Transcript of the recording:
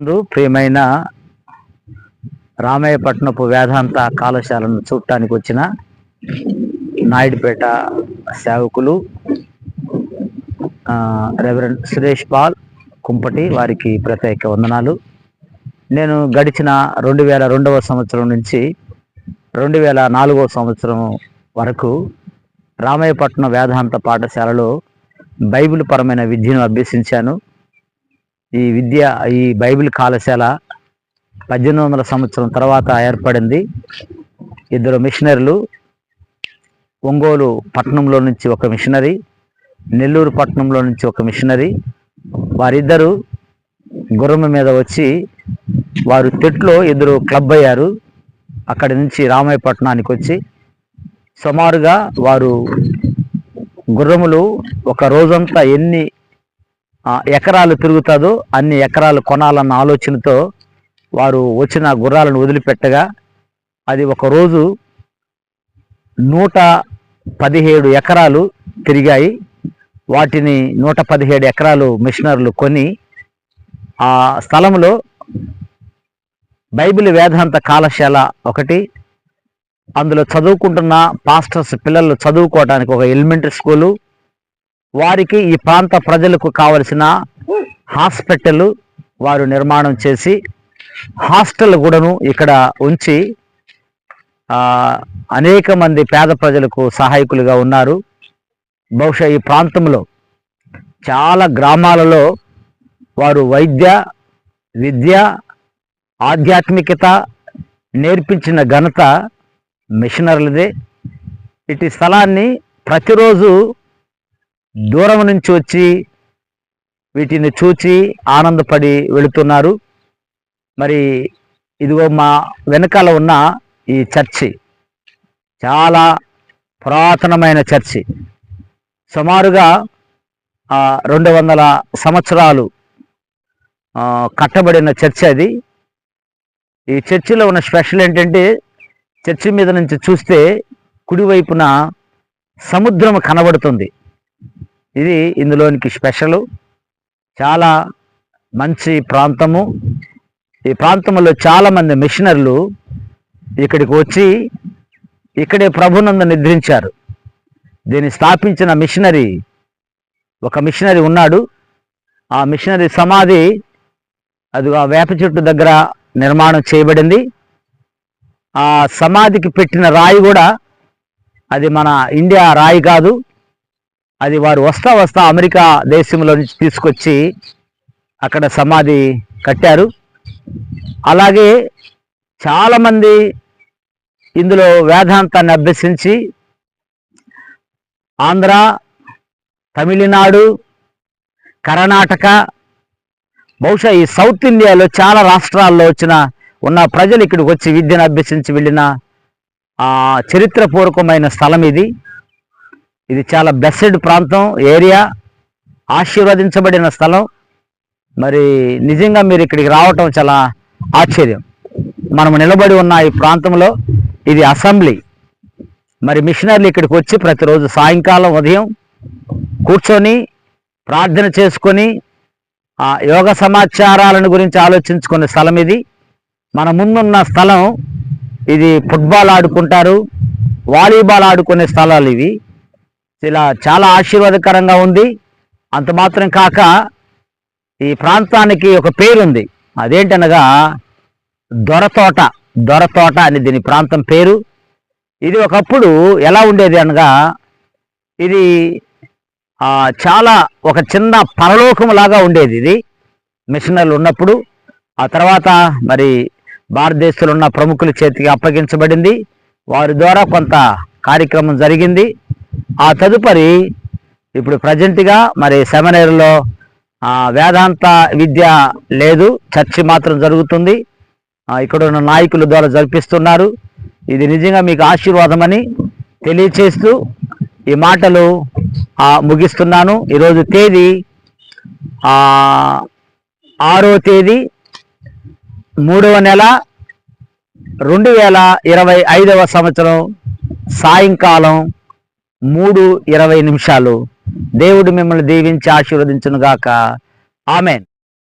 నందు ప్రియమైన రామయ్యపట్నపు వేదాంత కళాశాలను చూడటానికి వచ్చిన నాయుడుపేట సేవకులు ఆ, రెవరెండ్ సురేష్ పాల్ కుంపటి వారికి ప్రత్యేక వందనాలు. నేను గడిచిన రెండు వేల రెండవ సంవత్సరం నుంచి రెండు వేల నాలుగవ సంవత్సరం వరకు రామయ్యపట్నం వేదాంత పాఠశాలలో బైబిల్ పరమైన విద్యను అభ్యసించాను. ఈ విద్య ఈ బైబిల్ కళాశాల పద్దెనిమిది వందల సంవత్సరం తర్వాత ఏర్పడింది. ఇద్దరు మిషనరీలు ఒంగోలు పట్టణంలో నుంచి ఒక మిషనరీ నెల్లూరు పట్టణంలో నుంచి ఒక మిషనరీ. వారిద్దరు గుర్రం మీద వచ్చి వారు తెట్లో ఇద్దరు క్లబ్ అయ్యారు. అక్కడి నుంచి రామాయపట్నానికి వచ్చి సుమారుగా వారు గుర్రములు ఒక రోజంతా ఎన్ని ఎకరాలు తిరుగుతుందో అన్ని ఎకరాలు కొనాలన్న ఆలోచనతో వారు వచ్చిన గుర్రాలను వదిలిపెట్టగా అది ఒక రోజు నూట పదిహేడు ఎకరాలు తిరిగాయి. వాటిని నూట పదిహేడు ఎకరాలు మిషనర్లు కొని ఆ స్థలంలో బైబిల్ వేదాంత కళాశాల ఒకటి అందులో చదువుకుంటున్న పాస్టర్స్ పిల్లలు చదువుకోవడానికి ఒక ఎలిమెంటరీ స్కూలు వారికి ఈ ప్రాంత ప్రజలకు కావలసిన హాస్పిటల్ వారు నిర్మాణం చేసి హాస్టల్ కూడాను ఇక్కడ ఉంచి అనేక మంది పేద ప్రజలకు సహాయకులుగా ఉన్నారు. బహుశా ఈ ప్రాంతంలో చాలా గ్రామాలలో వారు వైద్య విద్య ఆధ్యాత్మికత నేర్పించిన ఘనత మిషనర్లదే. ఇటు స్థలాన్ని ప్రతిరోజు దూరం నుంచి వచ్చి వీటిని చూచి ఆనందపడి వెళుతున్నారు. మరి ఇదిగో మా వెనకాల ఉన్న ఈ చర్చి చాలా పురాతనమైన చర్చి. సుమారుగా రెండు వందల సంవత్సరాలు కట్టబడిన చర్చి అది. ఈ చర్చిలో ఉన్న స్పెషల్ ఏంటంటే చర్చి మీద నుంచి చూస్తే కుడివైపున సముద్రం కనబడుతుంది. ఇది ఇందులోనికి స్పెషల్. చాలా మంచి ప్రాంతము. ఈ ప్రాంతంలో చాలామంది మిషనర్లు ఇక్కడికి వచ్చి ఇక్కడే ప్రభునందు నిద్రించారు. దీన్ని స్థాపించిన మిషనరీ ఒక మిషనరీ ఉన్నాడు. ఆ మిషనరీ సమాధి అది ఆ వేప చెట్టు దగ్గర నిర్మాణం చేయబడింది. ఆ సమాధికి పెట్టిన రాయి కూడా అది మన ఇండియా రాయి కాదు. అది వారు వస్తా వస్తా అమెరికా దేశంలో నుంచి తీసుకొచ్చి అక్కడ సమాధి కట్టారు. అలాగే చాలామంది ఇందులో వేదాంతాన్ని అభ్యసించి ఆంధ్ర తమిళనాడు కర్ణాటక బహుశా ఈ సౌత్ ఇండియాలో చాలా రాష్ట్రాల్లో వచ్చిన ఉన్న ప్రజలు ఇక్కడికి వచ్చి విద్యను అభ్యసించి వెళ్ళిన చరిత్రపూర్వకమైన స్థలం ఇది. ఇది చాలా బ్లెస్సెడ్ ప్రాంతం ఏరియా ఆశీర్వదించబడిన స్థలం. మరి నిజంగా మీరు ఇక్కడికి రావటం చాలా ఆశ్చర్యం. మనం నిలబడి ఉన్న ఈ ప్రాంతంలో ఇది అసెంబ్లీ. మరి మిషనరీలు ఇక్కడికి వచ్చి ప్రతిరోజు సాయంకాలం ఉదయం కూర్చొని ప్రార్థన చేసుకొని ఆ యోగ సమాచారాలను గురించి ఆలోచించుకునే స్థలం ఇది. మన ముందున్న స్థలం ఇది ఫుట్బాల్ ఆడుకుంటారు వాలీబాల్ ఆడుకునే స్థలాలు ఇవి. ఇలా చాలా ఆశీర్వాదకరంగా ఉంది. అంత మాత్రం కాక ఈ ప్రాంతానికి ఒక పేరుంది. అదేంటనగా దొరతోట దొరతోట అని దీని ప్రాంతం పేరు. ఇది ఒకప్పుడు ఎలా ఉండేది అనగా ఇది చాలా ఒక చిన్న పరలోకంలాగా ఉండేది ఇది. మిషనర్లు ఉన్నప్పుడు ఆ తర్వాత మరి భారతదేశంలో ఉన్న ప్రముఖుల చేతికి అప్పగించబడింది. వారి ద్వారా కొంత కార్యక్రమం జరిగింది. ఆ తదుపరి ఇప్పుడు ప్రజెంట్గా మరి సెమినరీలో వేదాంత విద్య లేదు చర్చి మాత్రం జరుగుతుంది. ఇక్కడ ఉన్న నాయకుల ద్వారా జరిపిస్తున్నారు. ఇది నిజంగా మీకు ఆశీర్వాదమని తెలియచేస్తూ ఈ మాటలు ముగిస్తున్నాను. ఈరోజు తేదీ ఆరో తేదీ మూడవ నెల రెండు వేల ఇరవై ఐదవ సంవత్సరం సాయంకాలం మూడు ఇరవై నిమిషాలు. దేవుడు మిమ్మల్ని దీవించి ఆశీర్వదించును గాక ఆమెన్.